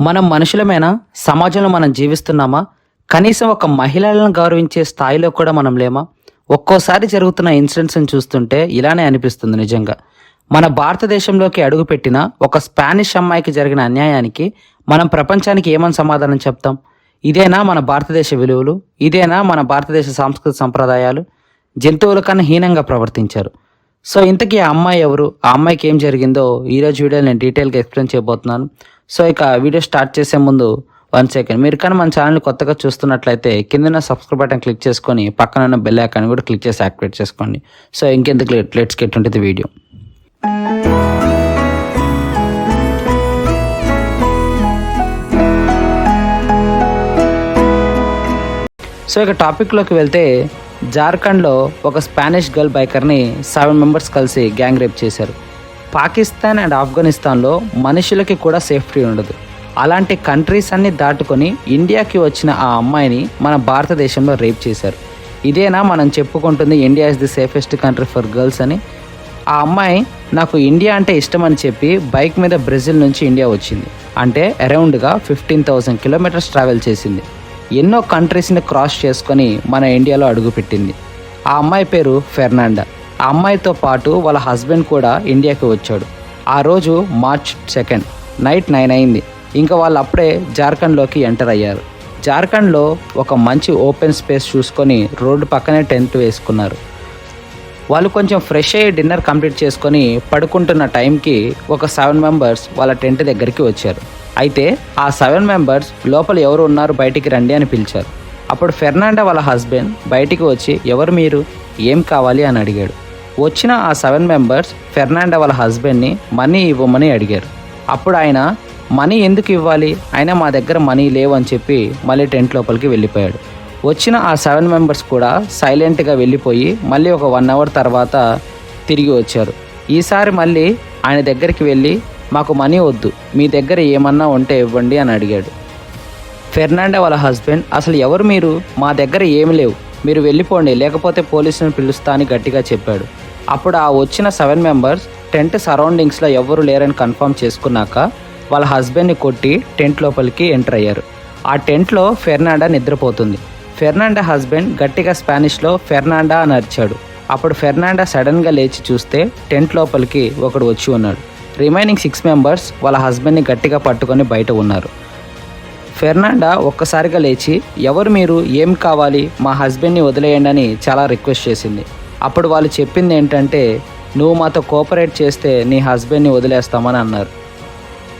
మనం మనుషులమైనా? సమాజంలో మనం జీవిస్తున్నామా? కనీసం ఒక మహిళలను గౌరవించే స్థాయిలో కూడా మనం లేమా? ఒక్కోసారి జరుగుతున్న ఇన్సిడెంట్స్ని చూస్తుంటే ఇలానే అనిపిస్తుంది నిజంగా. మన భారతదేశంలోకి అడుగుపెట్టిన ఒక స్పానిష్ అమ్మాయికి జరిగిన అన్యాయానికి మనం ప్రపంచానికి ఏమని సమాధానం చెప్తాం? ఇదేనా మన భారతదేశ విలువలు? ఇదేనా మన భారతదేశ సాంస్కృతిక సంప్రదాయాలు? జంతువుల కన్నా హీనంగా ప్రవర్తించారు. సో ఇంతకీ ఆ అమ్మాయి ఎవరు? ఆ అమ్మాయికి ఏం జరిగిందో ఈరోజు వీడియో నేను డీటెయిల్గా ఎక్స్ప్లెయిన్ చేయబోతున్నాను. సో ఇక వీడియో స్టార్ట్ చేసే ముందు వన్ సెకండ్. మీరు కానీ మన ఛానల్ కొత్తగా చూస్తున్నట్లయితే కిందన సబ్స్క్రైబ్ బటన్ క్లిక్ చేసుకొని పక్కన ఉన్న బెల్ ఐకాన్ కూడా క్లిక్ చేసి యాక్టివేట్ చేసుకోండి. సో ఇంకెందుకు లెట్స్ గెట్ ఉంటుంది వీడియో సో ఇక టాపిక్లోకి వెళ్తే జార్ఖండ్లో ఒక స్పానిష్ గర్ల్ బైకర్ని సెవెన్ మెంబర్స్ కలిసి గ్యాంగ్ రేప్ చేశారు. పాకిస్తాన్ అండ్ ఆఫ్ఘనిస్తాన్లో మనుషులకి కూడా సేఫ్టీ ఉండదు. అలాంటి కంట్రీస్ అన్ని దాటుకొని ఇండియాకి వచ్చిన ఆ అమ్మాయిని మన భారతదేశంలో రేప్ చేశారు. ఇదేనా మనం చెప్పుకుంటుంది India is the safest country for girls అని. ఆ అమ్మాయి నాకు ఇండియా అంటే ఇష్టం అని చెప్పి బైక్ మీద బ్రెజిల్ నుంచి ఇండియా వచ్చింది. అంటే అరౌండ్గా ఫిఫ్టీన్ థౌసండ్ కిలోమీటర్స్ ట్రావెల్ చేసింది. ఎన్నో కంట్రీస్ని క్రాస్ చేసుకొని మన ఇండియాలో అడుగుపెట్టింది. ఆ అమ్మాయి పేరు ఫెర్నాండా. ఆ అమ్మాయితో పాటు వాళ్ళ హస్బెండ్ కూడా ఇండియాకి వచ్చాడు. ఆ రోజు మార్చ్ సెకండ్ నైట్ నైన్ అయింది. ఇంకా వాళ్ళు అప్పుడే జార్ఖండ్లోకి ఎంటర్ అయ్యారు. జార్ఖండ్లో ఒక మంచి ఓపెన్ స్పేస్ చూసుకొని రోడ్డు పక్కనే టెంట్ వేసుకున్నారు. వాళ్ళు కొంచెం ఫ్రెష్ అయ్యి డిన్నర్ కంప్లీట్ చేసుకొని పడుకుంటున్న టైంకి ఒక సెవెన్ మెంబర్స్ వాళ్ళ టెంట్ దగ్గరికి వచ్చారు. అయితే ఆ సెవెన్ మెంబర్స్ లోపల ఎవరు ఉన్నారు బయటికి రండి అని పిలిచారు. అప్పుడు ఫెర్నాండా వాళ్ళ హస్బెండ్ బయటికి వచ్చి ఎవరు మీరు? ఏం కావాలి? అని అడిగాడు. వచ్చిన ఆ సెవెన్ మెంబర్స్ ఫెర్నాండో వాళ్ళ హస్బెండ్ని మనీ ఇవ్వమని అడిగారు. అప్పుడు ఆయన మనీ ఎందుకు ఇవ్వాలి? అయినా మా దగ్గర మనీ లేవు అని చెప్పి మళ్ళీ టెంట్ లోపలికి వెళ్ళిపోయాడు. వచ్చిన ఆ సెవెన్ మెంబర్స్ కూడా సైలెంట్గా వెళ్ళిపోయి మళ్ళీ ఒక వన్ అవర్ తర్వాత తిరిగి వచ్చారు. ఈసారి మళ్ళీ ఆయన దగ్గరికి వెళ్ళి మాకు మనీ వద్దు మీ దగ్గర ఏమన్నా ఉంటే ఇవ్వండి అని అడిగాడు. ఫెర్నాండో వాళ్ళ హస్బెండ్ అసలు ఎవరు మీరు? మా దగ్గర ఏమి లేవు. మీరు వెళ్ళిపోండి లేకపోతే పోలీసులను పిలుస్తా అని గట్టిగా చెప్పాడు. అప్పుడు ఆ వచ్చిన సెవెన్ మెంబర్స్ టెంట్ సరౌండింగ్స్లో ఎవరు లేరని కన్ఫర్మ్ చేసుకున్నాక వాళ్ళ హస్బెండ్ని కొట్టి టెంట్ లోపలికి ఎంటర్ అయ్యారు. ఆ టెంట్లో ఫెర్నాండా నిద్రపోతుంది. ఫెర్నాండా హస్బెండ్ గట్టిగా స్పానిష్లో ఫెర్నాండా అని అరిచాడు. అప్పుడు ఫెర్నాండా సడన్గా లేచి చూస్తే టెంట్ లోపలికి ఒకడు వచ్చి ఉన్నాడు. రిమైనింగ్ సిక్స్ మెంబర్స్ వాళ్ళ హస్బెండ్ని గట్టిగా పట్టుకొని బయట ఉన్నారు. ఫెర్నాండా ఒక్కసారిగా లేచి ఎవరు మీరు? ఏం కావాలి? మా హస్బెండ్ని వదిలేయండి అని చాలా రిక్వెస్ట్ చేసింది. అప్పుడు వాళ్ళు చెప్పింది ఏంటంటే నువ్వు మాతో కోఆపరేట్ చేస్తే నీ హస్బెండ్ని వదిలేస్తామని అన్నారు.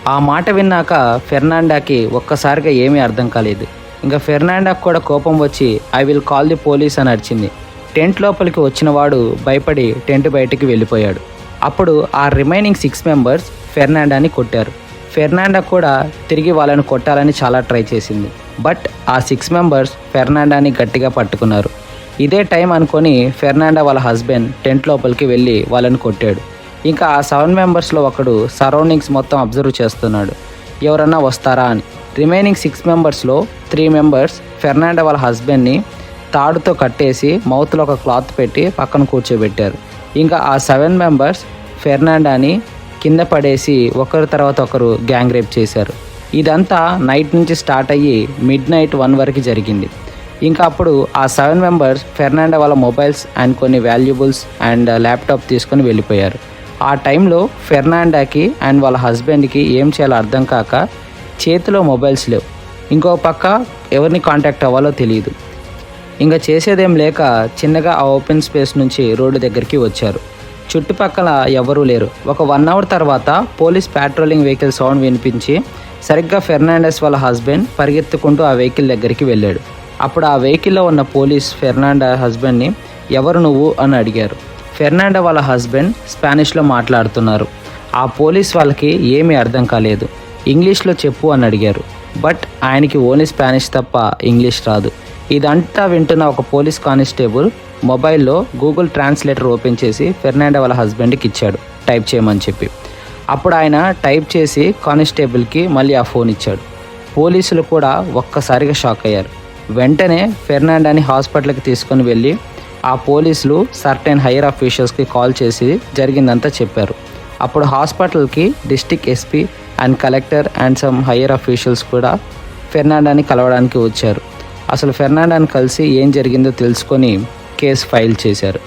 ఆ మాట విన్నాక ఫెర్నాండాకి ఒక్కసారిగా ఏమీ అర్థం కాలేదు. ఇంకా ఫెర్నాండాకు కూడా కోపం వచ్చి I will call the police అని అరిచింది. టెంట్ లోపలికి వచ్చిన వాడు భయపడి టెంట్ బయటికి వెళ్ళిపోయాడు. అప్పుడు ఆ రిమైనింగ్ సిక్స్ మెంబర్స్ ఫెర్నాండాని కొట్టారు. ఫెర్నాండా కూడా తిరిగి వాళ్ళని కొట్టాలని చాలా ట్రై చేసింది. బట్ ఆ సిక్స్ మెంబర్స్ ఫెర్నాండాని గట్టిగా పట్టుకున్నారు. ఇదే టైం అనుకొని ఫెర్నాండా వాళ్ళ హస్బెండ్ టెంట్ లోపలికి వెళ్ళి వాళ్ళని కొట్టాడు. ఇంకా ఆ సెవెన్ మెంబర్స్లో ఒకడు సరౌండింగ్స్ మొత్తం అబ్జర్వ్ చేస్తున్నాడు. ఎవరన్నా వస్తారా అని. రిమైనింగ్ సిక్స్ మెంబర్స్లో త్రీ మెంబర్స్ ఫెర్నాండా వాళ్ళ హస్బెండ్ని తాడుతో కట్టేసి మౌత్లో ఒక క్లాత్ పెట్టి పక్కన కూర్చోబెట్టారు. ఇంకా ఆ సెవెన్ మెంబర్స్ ఫెర్నాండాని కింద పడేసి ఒకరి తర్వాత ఒకరు గ్యాంగ్ రేప్ చేశారు. ఇదంతా నైట్ నుంచి స్టార్ట్ అయ్యి మిడ్ నైట్ వన్ వరకు జరిగింది. ఇంకా అప్పుడు ఆ సెవెన్ మెంబర్స్ ఫెర్నాండో వాళ్ళ మొబైల్స్ అండ్ కొన్ని వాల్యుబుల్స్ అండ్ ల్యాప్టాప్ తీసుకొని వెళ్ళిపోయారు. ఆ టైంలో ఫెర్నాండాకి అండ్ వాళ్ళ హస్బెండ్కి ఏం చేయాలో అర్థం కాక చేతిలో మొబైల్స్ లేవు. ఇంకో పక్క ఎవరిని కాంటాక్ట్ అవ్వాలో తెలియదు. ఇంకా చేసేదేం లేక చిన్నగా ఆ ఓపెన్ స్పేస్ నుంచి రోడ్డు దగ్గరికి వచ్చారు. చుట్టుపక్కల ఎవరూ లేరు. ఒక వన్ అవర్ తర్వాత పోలీస్ ప్యాట్రోలింగ్ వెహికల్ సౌండ్ వినిపించి సరిగ్గా ఫెర్నాండస్ వాళ్ళ హస్బెండ్ పరిగెత్తుకుంటూ ఆ వెహికల్ దగ్గరికి వెళ్ళాడు. అప్పుడు ఆ వెహికల్లో ఉన్న పోలీస్ ఫెర్నాండా హస్బెండ్ని ఎవరు నువ్వు? అని అడిగారు. ఫెర్నాండా వాళ్ళ హస్బెండ్ స్పానిష్లో మాట్లాడుతున్నారు. ఆ పోలీస్ వాళ్ళకి ఏమీ అర్థం కాలేదు. ఇంగ్లీష్లో చెప్పు అని అడిగారు. బట్ ఆయనకి ఓన్లీ స్పానిష్ తప్ప ఇంగ్లీష్ రాదు. ఇదంతా వింటున్న ఒక పోలీస్ కానిస్టేబుల్ మొబైల్లో గూగుల్ ట్రాన్స్లేటర్ ఓపెన్ చేసి ఫెర్నాండా వాళ్ళ హస్బెండ్కి ఇచ్చాడు. టైప్ చేయమని చెప్పి. అప్పుడు ఆయన టైప్ చేసి కానిస్టేబుల్కి మళ్ళీ ఆ ఫోన్ ఇచ్చాడు. పోలీసులు కూడా ఒక్కసారిగా షాక్ అయ్యారు. వెంటనే ఫెర్నాండాని హాస్పిటల్కి తీసుకొని వెళ్ళి ఆ పోలీసులు సర్టెన్ హైయర్ అఫీషియల్స్కి కాల్ చేసి జరిగిందంతా చెప్పారు. అప్పుడు హాస్పిటల్కి district SP and collector and some higher officials కూడా ఫెర్నాండాని కలవడానికి వచ్చారు. అసలు ఫెర్నాండాని కలిసి ఏం జరిగిందో తెలుసుకొని కేసు ఫైల్ చేశారు.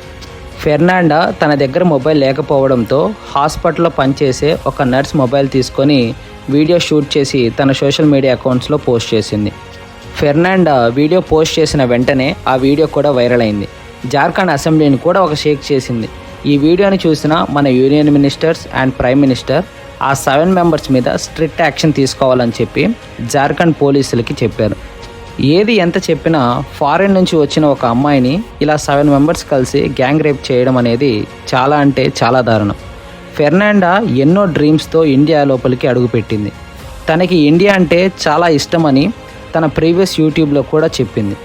ఫెర్నాండా తన దగ్గర మొబైల్ లేకపోవడంతో హాస్పిటల్లో పనిచేసే ఒక నర్స్ మొబైల్ తీసుకొని వీడియో షూట్ చేసి తన సోషల్ మీడియా అకౌంట్స్లో పోస్ట్ చేసింది. ఫెర్నాండా వీడియో పోస్ట్ చేసిన వెంటనే ఆ వీడియో కూడా వైరల్ అయింది. జార్ఖండ్ అసెంబ్లీని కూడా ఒక షేక్ చేసింది. ఈ వీడియోని చూసిన మన union ministers and prime minister ఆ సెవెన్ మెంబర్స్ మీద స్ట్రిక్ట్ యాక్షన్ తీసుకోవాలని చెప్పి జార్ఖండ్ పోలీసులకి చెప్పారు. ఏది ఎంత చెప్పినా ఫారెన్ నుంచి వచ్చిన ఒక అమ్మాయిని ఇలా సెవెన్ మెంబర్స్ కలిసి గ్యాంగ్ రేప్ చేయడం అనేది చాలా అంటే చాలా దారుణం. ఫెర్నాండా ఎన్నో డ్రీమ్స్తో ఇండియా లోపలికి అడుగుపెట్టింది. తనకి ఇండియా అంటే చాలా ఇష్టమని తన ప్రీవియస్ యూట్యూబ్లో కూడా చెప్పింది.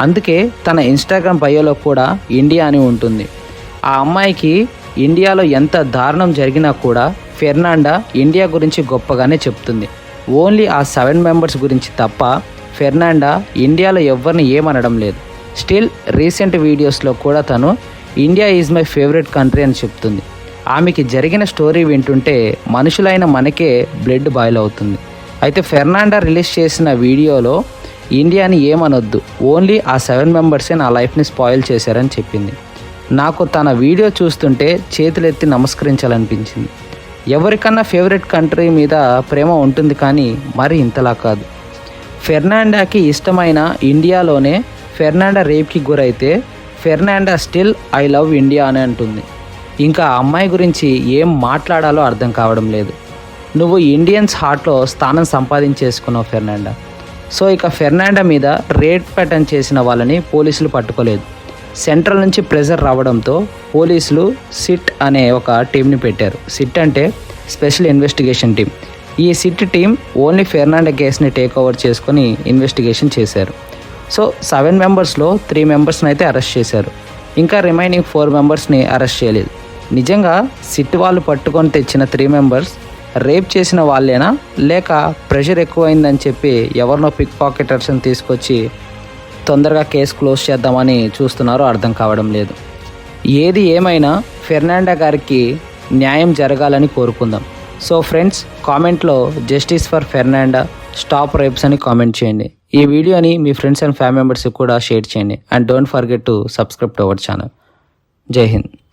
అందుకే తన ఇన్స్టాగ్రామ్ బయోలో కూడా ఇండియా అని ఉంటుంది. ఆ అమ్మాయికి ఇండియాలో ఎంత దారుణం జరిగినా కూడా ఫెర్నాండా ఇండియా గురించి గొప్పగానే చెప్తుంది. ఓన్లీ ఆ సెవెన్ మెంబర్స్ గురించి తప్ప ఫెర్నాండా ఇండియాలో ఎవరిని ఏమనడం లేదు. స్టిల్ రీసెంట్ వీడియోస్లో కూడా తను India is my favourite country అని చెప్తుంది. ఆమెకి జరిగిన స్టోరీ వింటుంటే మనుషులైన మనకే బ్లడ్ బాయిల్ అవుతుంది. అయితే ఫెర్నాండా రిలీజ్ చేసిన వీడియోలో ఇండియాని ఏమనొద్దు ఓన్లీ ఆ సెవెన్ మెంబర్సే నా లైఫ్ని స్పాయిల్ చేశారని చెప్పింది. నాకు తన వీడియో చూస్తుంటే చేతులెత్తి నమస్కరించాలనిపించింది. ఎవరికన్నా ఫేవరెట్ కంట్రీ మీద ప్రేమ ఉంటుంది కానీ మరి ఇంతలా కాదు. ఫెర్నాండాకి ఇష్టమైన ఇండియాలోనే ఫెర్నాండా రేప్కి గురైతే Fernanda still I love India అని అంటుంది. ఇంకా ఆ అమ్మాయి గురించి ఏం మాట్లాడాలో అర్థం కావడం లేదు. నువ్వు ఇండియన్స్ హార్ట్లో స్థానం సంపాదించేసుకున్నావు ఫెర్నాండా. సో ఇక ఫెర్నాండా మీద రేట్ ప్యాటర్న్ చేసిన వాళ్ళని పోలీసులు పట్టుకోలేదు. సెంట్రల్ నుంచి ప్రెజర్ రావడంతో పోలీసులు సిట్ అనే ఒక టీంని పెట్టారు. సిట్ అంటే స్పెషల్ ఇన్వెస్టిగేషన్ టీం. ఈ సిట్ టీం ఓన్లీ ఫెర్నాండా కేసుని టేక్ ఓవర్ చేసుకొని ఇన్వెస్టిగేషన్ చేశారు. సో సెవెన్ మెంబర్స్లో త్రీ మెంబర్స్ని అయితే అరెస్ట్ చేశారు. ఇంకా రిమైనింగ్ ఫోర్ మెంబర్స్ని అరెస్ట్ చేయలేదు. నిజంగా సిట్ వాళ్ళు పట్టుకొని తెచ్చిన త్రీ మెంబర్స్ రేప్ చేసిన వాళ్ళేనా? లేక ప్రెషర్ ఎక్కువైందని చెప్పి ఎవరినో పిక్ పాకెటర్స్ని తీసుకొచ్చి తొందరగా కేసు క్లోజ్ చేద్దామని చూస్తున్నారో అర్థం కావడం లేదు. ఏది ఏమైనా ఫెర్నాండా గారికి న్యాయం జరగాలని కోరుకుందాం. సో ఫ్రెండ్స్ కామెంట్లో justice for Fernanda stop rapes అని కామెంట్ చేయండి. ఈ వీడియోని మీ ఫ్రెండ్స్ అండ్ ఫ్యామిలీ మెంబర్స్కి కూడా షేర్ చేయండి. And don't forget to subscribe to our channel. జై హింద్.